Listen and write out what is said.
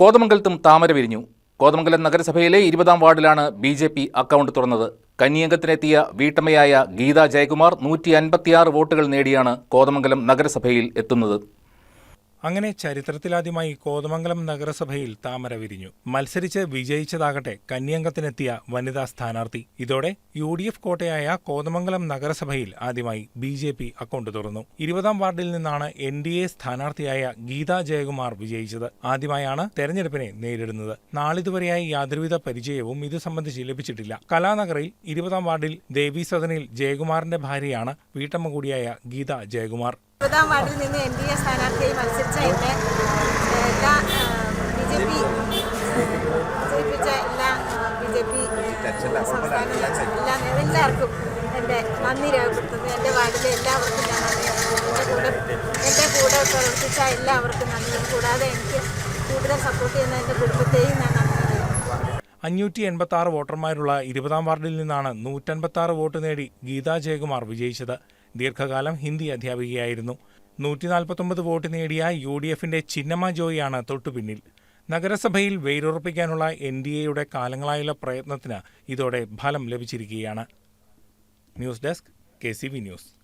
കോതമംഗലത്തും താമര വിരിഞ്ഞു. കോതമംഗലം നഗരസഭയിലെ ഇരുപതാം വാർഡിലാണ് ബി ജെ പി അക്കൗണ്ട് തുറന്നത്. കന്നിയംഗത്തിനെത്തിയ വീട്ടമ്മയായ ഗീത ജയകുമാർ നൂറ്റി അൻപത്തിയാറ് വോട്ടുകൾ നേടിയാണ് കോതമംഗലം നഗരസഭയിൽ എത്തുന്നത്. അങ്ങനെ ചരിത്രത്തിലാദ്യമായി കോതമംഗലം നഗരസഭയിൽ താമര വിരിഞ്ഞു മത്സരിച്ച് വിജയിച്ചതാകട്ടെ കന്യംഗത്തിനെത്തിയ വനിതാ സ്ഥാനാർത്ഥി. ഇതോടെ യു ഡി എഫ് കോട്ടയായ കോതമംഗലം നഗരസഭയിൽ ആദ്യമായി ബി ജെ പി അക്കൗണ്ട് തുറന്നു. ഇരുപതാം വാർഡിൽ നിന്നാണ് എൻ ഡി എ സ്ഥാനാർത്ഥിയായ ഗീത ജയകുമാർ വിജയിച്ചത്. ആദ്യമായാണ് തെരഞ്ഞെടുപ്പിനെ നേരിടുന്നത്. നാളിതുവരെയായി യാതൊരുവിധ പരിചയവും ഇത് സംബന്ധിച്ച് ലഭിച്ചിട്ടില്ല. കലാനഗറിൽ ഇരുപതാം വാർഡിൽ ദേവി സദനിൽ ജയകുമാറിന്റെ ഭാര്യയാണ് വീട്ടമ്മ കൂടിയായ ഗീത ജയകുമാർ. ഇരുപതാം വാർഡിൽ നിന്ന് എൻ ഡി എ സ്ഥാനാർത്ഥിയായി മത്സരിച്ച എന്നെ എല്ലാ ബി ജെ പി വിജയിപ്പിച്ച എല്ലാ ബി ജെ പി സംസ്ഥാന എല്ലാ എല്ലാവർക്കും എന്റെ നന്ദി രേഖപ്പെടുത്തുന്നു. എന്റെ വാർഡിലെ എല്ലാവർക്കും ഞാൻ നന്ദി എന്റെ കൂടെ എന്റെ കൂടെ പ്രവർത്തിച്ച എല്ലാവർക്കും നന്ദി. കൂടാതെ എനിക്ക് കൂടുതൽ സപ്പോർട്ട് ചെയ്യുന്ന എന്റെ കുടുംബത്തെയും ഞാൻ നന്ദി അഞ്ഞൂറ്റി എൺപത്തി ആറ് വോട്ടർമാരുള്ള ഇരുപതാം വാർഡിൽ നിന്നാണ് നൂറ്റൻപത്തി ആറ് വോട്ട് നേടി ഗീതാ ജയകുമാർ വിജയിച്ചത്. ദീർഘകാലം ഹിന്ദി അധ്യാപികയായിരുന്നു. നൂറ്റി നാൽപ്പത്തൊമ്പത് വോട്ട് നേടിയ യു ഡി എഫിന്റെ ചിന്നമ്മ ജോയിയാണ് തൊട്ടുപിന്നിൽ. നഗരസഭയിൽ വേരുറപ്പിക്കാനുള്ള എൻ ഡി എയുടെ കാലങ്ങളായുള്ള പ്രയത്നത്തിന് ഇതോടെ ഫലം ലഭിച്ചിരിക്കുകയാണ്. News desk K news.